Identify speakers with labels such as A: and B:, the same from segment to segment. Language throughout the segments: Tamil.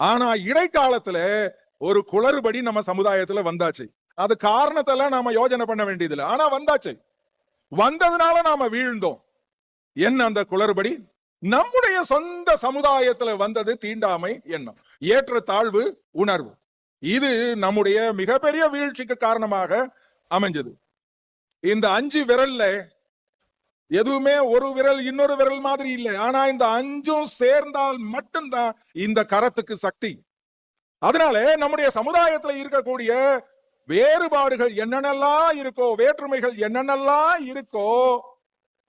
A: ஆனா இடைக்காலத்துல ஒரு குளறுபடி நம்ம சமுதாயத்துல வந்தாச்சு. அது காரணத்தெல்லாம் நாம யோஜனை பண்ண வேண்டியதில்லை. ஆனா வந்தாச்சு. வந்ததுனால நாம வீழ்ந்தோம். என்ன அந்த குளறுபடி? நம்முடைய சொந்த சமுதாயத்துல வந்தது தீண்டாமை எண்ணம். ஏற்ற தாழ்வு உணர்வு. இது நம்முடைய மிகப்பெரிய வீழ்ச்சிக்கு காரணமாக அமைஞ்சது. இந்த அஞ்சு விரல்ல எதுவுமே ஒரு விரல் இன்னொரு விரல் மாதிரி இல்லை. ஆனா இந்த அஞ்சும் சேர்ந்தால் மட்டும்தான் இந்த கரத்துக்கு சக்தி. அதனால நம்முடைய சமுதாயத்துல இருக்கக்கூடிய வேறுபாடுகள் என்னென்னலாம் இருக்கோ வேற்றுமைகள் என்னென்னலாம் இருக்கோ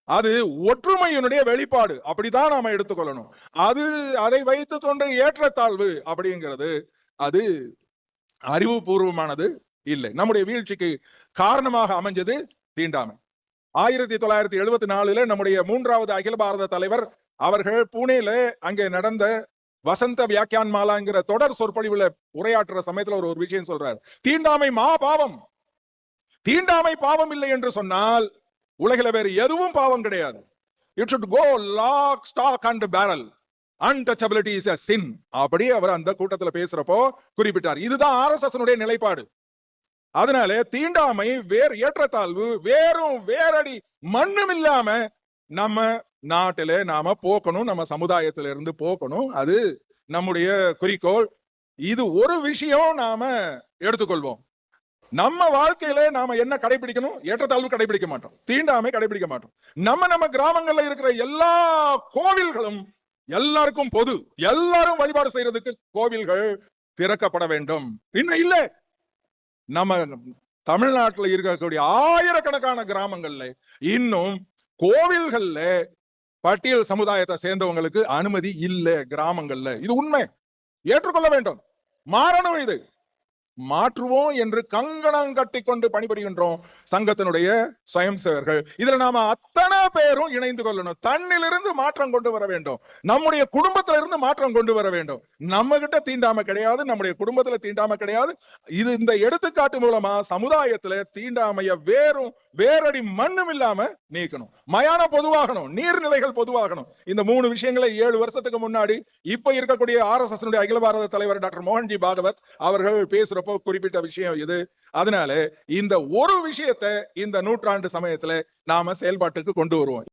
A: அது ஒற்றுமையினுடைய வெளிப்பாடு. அப்படிதான் நாம எடுத்துக்கொள்ளணும். அது அதை வைத்து கொண்டு ஏற்றத்தாழ்வு அப்படிங்கிறது அது அறிவுபூர்வமானது இல்லை. நம்முடைய வீழ்ச்சிக்கு காரணமாக அமைஞ்சது தீண்டாமை. ஆயிரத்தி தொள்ளாயிரத்தி எழுபத்தி நாலுல நம்முடைய மூன்றாவது அகில பாரத தலைவர் அவர்கள் புனேல அங்கே நடந்த வசந்த வியாக்கியான் மாலாங்கிற தொடர் சொற்பொழிவுல உரையாற்றுற சமயத்துல ஒரு ஒரு விஷயம் சொல்றாரு. தீண்டாமை மா பாவம் தீண்டாமை பாவம் இல்லை என்று சொன்னால் உலகில வேறு எதுவும் பாவம் கிடையாது. It should go lock stock and barrel untouchability is a sin அப்படி அவர் அந்த கூட்டத்துல பேசுறப்போ குறிப்பிட்டார். இதுதான் ஆர்எஸ்எஸ் நிலைப்பாடு. அதனால தீண்டாமை வேறு ஏற்றத்தாழ்வு வேறும் வேறடி மண்ணும் இல்லாம நம்ம நாட்டில நாம போக்கணும் நம்ம சமுதாயத்தில இருந்து போக்கணும். அது நம்முடைய குறிக்கோள். இது ஒரு விஷயம் நாம எடுத்துக்கொள்வோம். நம்ம வாழ்க்கையில நாம என்ன கடைபிடிக்கணும் ஏற்றத்தாழ்வு கடைபிடிக்க மாட்டோம். தீண்டாமை கடைபிடிக்க மாட்டோம். நம்ம நம்ம கிராமங்கள்ல இருக்கிற எல்லா கோவில்களும் எல்லாருக்கும் பொது எல்லாரும் வழிபாடு செய்யறதுக்கு கோவில்கள் திறக்கப்பட வேண்டும். இன்னும் இல்ல நம்ம தமிழ்நாட்டுல இருக்கக்கூடிய ஆயிரக்கணக்கான கிராமங்கள்ல இன்னும் கோவில்கள்ல பட்டியல் சமுதாயத்தை சேர்ந்தவங்களுக்கு அனுமதி இல்லை கிராமங்கள்ல. இது உண்மை. ஏற்றுக்கொள்ள வேண்டும். மாறணும் இது. மாற்றுவோம் என்று கங்கணம் கட்டி கொண்டு பணிபுரிகின்றோம் சங்கத்தினுடைய சுயம் சேவர்கள். இதுல நாம அத்தனை பேரும் இணைந்து கொள்ளணும். தன்னிலிருந்து மாற்றம் கொண்டு வர வேண்டும். நம்முடைய குடும்பத்தில இருந்து மாற்றம் கொண்டு வர வேண்டும். நம்ம கிட்ட தீண்டாம கிடையாது நம்முடைய குடும்பத்துல தீண்டாம கிடையாது. இது இந்த எடுத்துக்காட்டு மூலமா சமுதாயத்துல தீண்டாமைய வேறும் வேரடி மண்ணும் இல்லாம நீக்கணும். மயானம் பொதுவாகணும் நீர்நிலைகள் பொதுவாகணும். இந்த மூணு விஷயங்களை ஏழு வருஷத்துக்கு முன்னாடி இப்ப இருக்கக்கூடிய ஆர் எஸ் எஸ் அகில பாரத தலைவர் டாக்டர் மோகன்ஜி பாகவத் அவர்கள் பேசுறப்போ குறிப்பிட்ட விஷயம் இது. அதனால இந்த ஒரு விஷயத்தை இந்த நூற்றாண்டு சமயத்துல நாம செயல்பாட்டுக்கு கொண்டு வருவோம்.